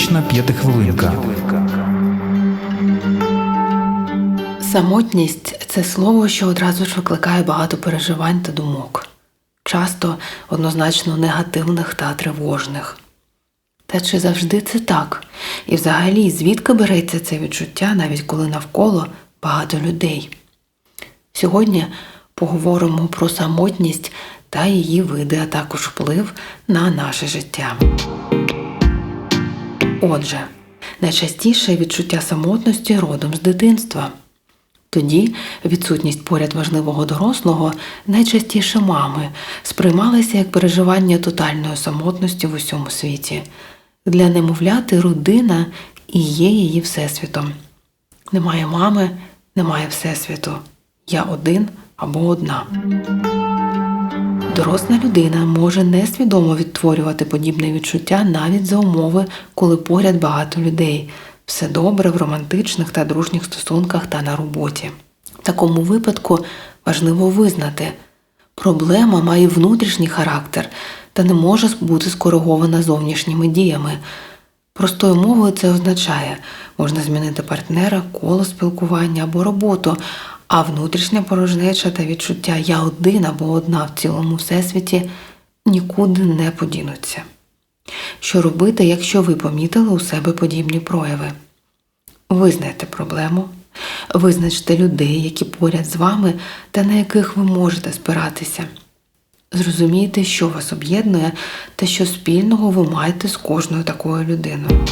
Психотерапевтична п'ятихвилинка. Самотність це слово, що одразу ж викликає багато переживань та думок, часто однозначно негативних та тривожних. Та чи завжди це так? І взагалі, звідки береться це відчуття, навіть коли навколо багато людей? Сьогодні поговоримо про самотність та її види, а також вплив на наше життя. Отже, найчастіше відчуття самотності родом з дитинства. Тоді відсутність поряд важливого дорослого, найчастіше мами, сприймалася як переживання тотальної самотності в усьому світі. Для немовляти родина і є її всесвітом. Немає мами, немає всесвіту. Я один або одна. Доросла людина може несвідомо відтворювати подібне відчуття навіть за умови, коли поряд багато людей. Все добре в романтичних та дружніх стосунках та на роботі. В такому випадку важливо визнати, проблема має внутрішній характер та не може бути скоригована зовнішніми діями. Простою мовою це означає, можна змінити партнера, коло спілкування або роботу, а внутрішня порожнеча та відчуття я один або одна в цілому всесвіті нікуди не подінуться. Що робити, якщо ви помітили у себе подібні прояви? Визнайте проблему, визначте людей, які поряд з вами та на яких ви можете спиратися. Зрозумійте, що вас об'єднує та що спільного ви маєте з кожною такою людиною.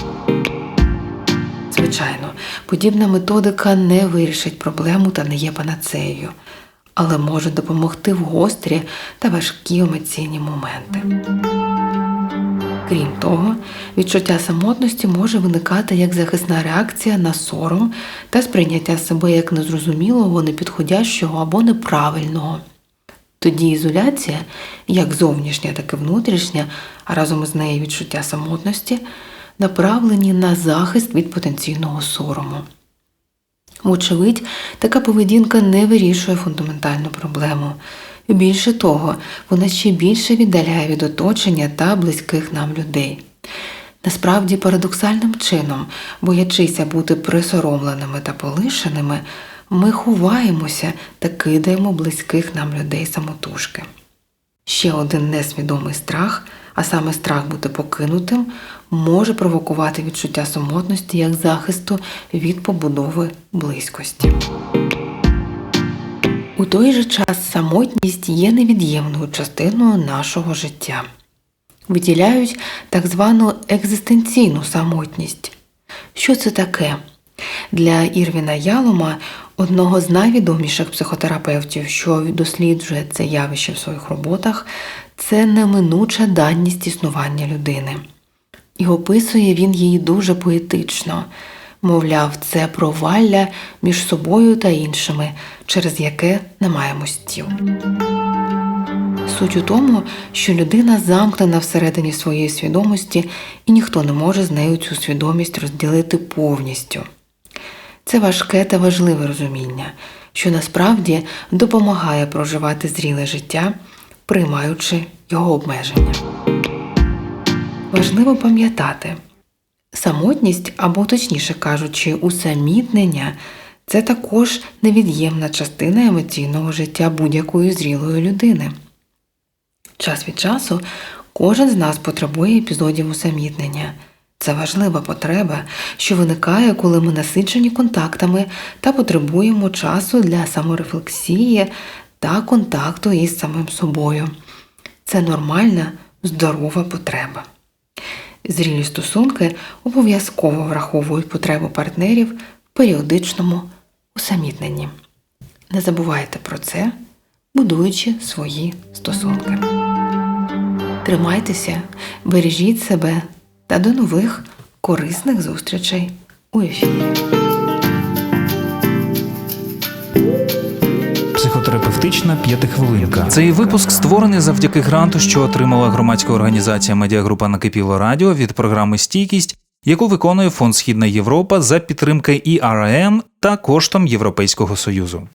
Звичайно, подібна методика не вирішить проблему та не є панацеєю, але може допомогти в гострі та важкі емоційні моменти. Крім того, відчуття самотності може виникати як захисна реакція на сором та сприйняття себе як незрозумілого, непідходящого або неправильного. Тоді ізоляція, як зовнішня, так і внутрішня, а разом із нею відчуття самотності, направлені на захист від потенційного сорому. Вочевидь, така поведінка не вирішує фундаментальну проблему. Більше того, вона ще більше віддаляє від оточення та близьких нам людей. Насправді, парадоксальним чином, боячися бути присоромленими та полишеними, ми ховаємося та кидаємо близьких нам людей самотужки. Ще один несвідомий страх, а саме страх бути покинутим, може провокувати відчуття самотності як захисту від побудови близькості. У той же час самотність є невід'ємною частиною нашого життя. Виділяють так звану екзистенційну самотність. Що це таке? Для Ірвіна Ялома, одного з найвідоміших психотерапевтів, що досліджує це явище в своїх роботах, це неминуча даність існування людини. І описує він її дуже поетично. Мовляв, це провалля між собою та іншими, через яке не маємо стіл. Суть у тому, що людина замкнена всередині своєї свідомості, і ніхто не може з нею цю свідомість розділити повністю. Це важке та важливе розуміння, що насправді допомагає проживати зріле життя, приймаючи його обмеження. Важливо пам'ятати, самотність, або точніше кажучи, усамітнення це також невід'ємна частина емоційного життя будь-якої зрілої людини. Час від часу кожен з нас потребує епізодів усамітнення. Це важлива потреба, що виникає, коли ми насичені контактами та потребуємо часу для саморефлексії та контакту із самим собою. Це нормальна, здорова потреба. Зрілі стосунки обов'язково враховують потребу партнерів в періодичному усамітненні. Не забувайте про це, будуючи свої стосунки. Тримайтеся, бережіть себе та до нових корисних зустрічей у ефірі. Психотерапевтична п'ятихвилинка. Цей випуск створений завдяки гранту, що отримала громадська організація Медіагрупа Накипіло Радіо від програми Стійкість, яку виконує Фонд Східна Європа за підтримки ІРМ та коштом Європейського Союзу.